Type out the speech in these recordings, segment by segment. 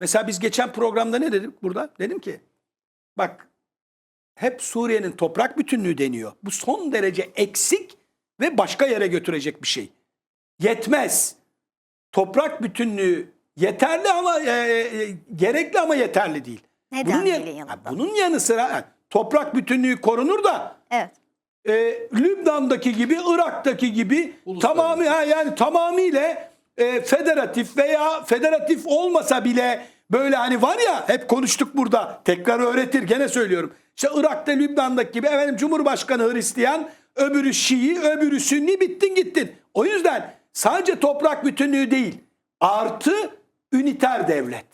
Mesela biz geçen programda ne dedik burada? Dedim ki bak hep Suriye'nin toprak bütünlüğü deniyor. Bu son derece eksik ve başka yere götürecek bir şey. Yetmez. Toprak bütünlüğü yeterli ama e, e, gerekli ama yeterli değil. Neden bunun, yanında? Ha, bunun yanı sıra toprak bütünlüğü korunur da Evet. e, Lübnan'daki gibi, Irak'taki gibi tamamı yani tamamıyla e, federatif veya federatif olmasa bile böyle hani var ya hep konuştuk burada. Tekrar öğretir gene söylüyorum. İşte Irak'ta Lübnan'daki gibi efendim Cumhurbaşkanı Hristiyan, öbürü Şii, öbürü Sünni bittin gittin. O yüzden sadece toprak bütünlüğü değil artı üniter devlet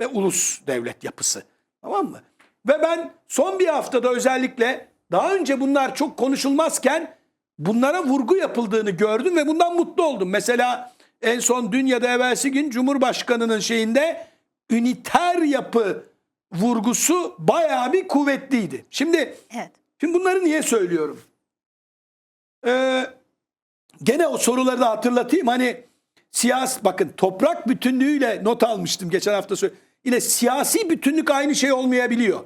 ve ulus devlet yapısı. Tamam mı? Ve ben son bir haftada özellikle daha önce bunlar çok konuşulmazken bunlara vurgu yapıldığını gördüm ve bundan mutlu oldum. Mesela en son dün ya da evvelsi gün Cumhurbaşkanı'nın şeyinde üniter yapı vurgusu bayağı bir kuvvetliydi. Şimdi Evet. Şimdi bunları niye söylüyorum? Ee, gene o soruları da hatırlatayım. Hani siyasi bakın toprak bütünlüğüyle not almıştım geçen hafta. Yine siyasi bütünlük aynı şey olmayabiliyor.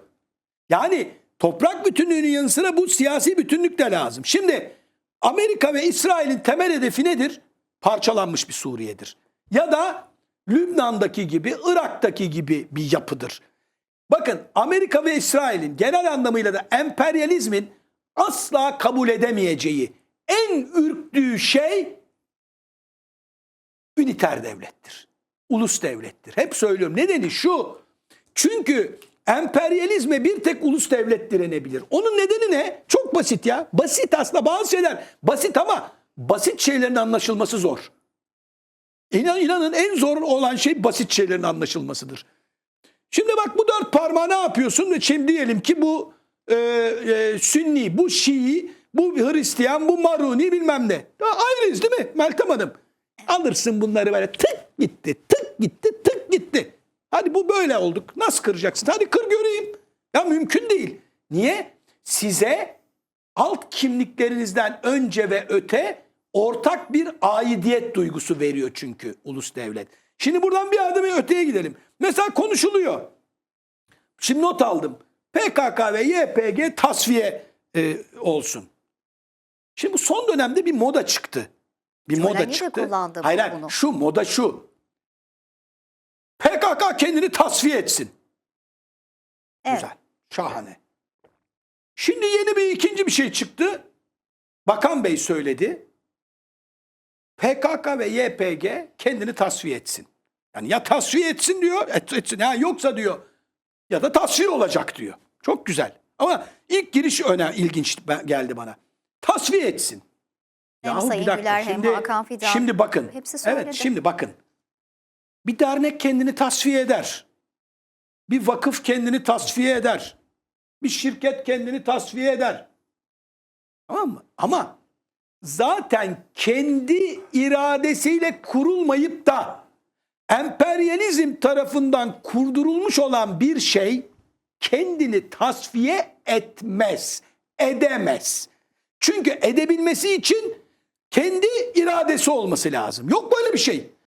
Yani toprak bütünlüğünün yanı sıra bu siyasi bütünlük de lazım. Şimdi Amerika ve İsrail'in temel hedefi nedir? Parçalanmış bir Suriye'dir. Ya da Lübnan'daki gibi, Irak'taki gibi bir yapıdır. Bakın Amerika ve İsrail'in genel anlamıyla da emperyalizmin asla kabul edemeyeceği en ürktüğü şey üniter devlettir. Ulus devlettir. Hep söylüyorum. Nedeni şu. Çünkü emperyalizme bir tek ulus devlet direnebilir. Onun nedeni ne? Çok basit ya. Basit aslında bazı şeyler. Basit ama basit şeylerin anlaşılması zor. İnan, inanın en zor olan şey basit şeylerin anlaşılmasıdır. Şimdi bak bu dört parmağı ne yapıyorsun? Ve Şimdi diyelim ki bu e, e, Sünni, bu Şii, bu Hristiyan, bu Maruni bilmem ne. Ya ayrıyız değil mi Meltem Hanım? Alırsın bunları böyle tık gitti, tık gitti, tık gitti. Hadi bu böyle olduk. Nasıl kıracaksın? Hadi kır göreyim. Ya mümkün değil. Niye? Size alt kimliklerinizden önce ve öte ortak bir aidiyet duygusu veriyor çünkü ulus devlet. Şimdi buradan bir adım öteye gidelim. Mesela konuşuluyor. Şimdi not aldım. PKK ve YPG tasfiye e, olsun. Şimdi bu son dönemde bir moda çıktı. Bir Söylemi moda çıktı. hayır, bunu. şu moda şu. PKK kendini tasfiye etsin. Evet. Güzel. Şahane. Şimdi yeni bir ikinci bir şey çıktı. Bakan Bey söyledi. PKK ve YPG kendini tasfiye etsin. Yani ya tasfiye etsin diyor, et, etsin. Ha, yoksa diyor ya da tasfiye olacak diyor. Çok güzel. Ama ilk giriş önemli, ilginç geldi bana. Tasfiye etsin. Hem Yahu bir Sayın dakika, Güler hem Hakan Fidan. Şimdi bakın. Hepsi söyledi. Evet şimdi bakın. Bir dernek kendini tasfiye eder. Bir vakıf kendini tasfiye eder. Bir şirket kendini tasfiye eder. Tamam mı? Ama zaten kendi iradesiyle kurulmayıp da emperyalizm tarafından kurdurulmuş olan bir şey kendini tasfiye etmez, edemez. Çünkü edebilmesi için kendi iradesi olması lazım. Yok böyle bir şey.